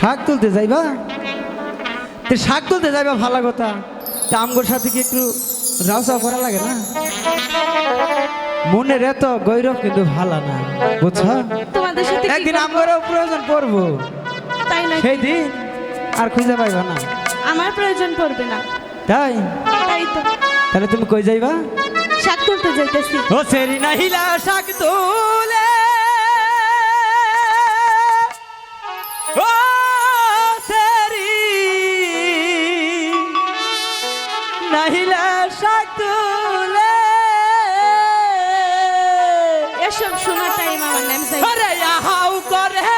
শাক তুলতে যাইবা? ভালো কথা। আমগোর সাথে কি একটু করা লাগে না? মনের এত গৌরব কিন্তু ভালো না বুঝছ? একদিন আমগোরও প্রয়োজন পড়ব। তাই না সেই দিন আর খুঁজে পাইবা না। আমার প্রয়োজন পড়বে না। তাই? তাই তো। তাহলে তুমি কই যাইবা? শাক তুলতে যাইতেছি। ও সেরি নাহিলা শাক তুলে। ও সেরি নাহিলা শাক তুলে। এসব শোনা টাইম আমার নাম যাই। আরে আহাউ করে।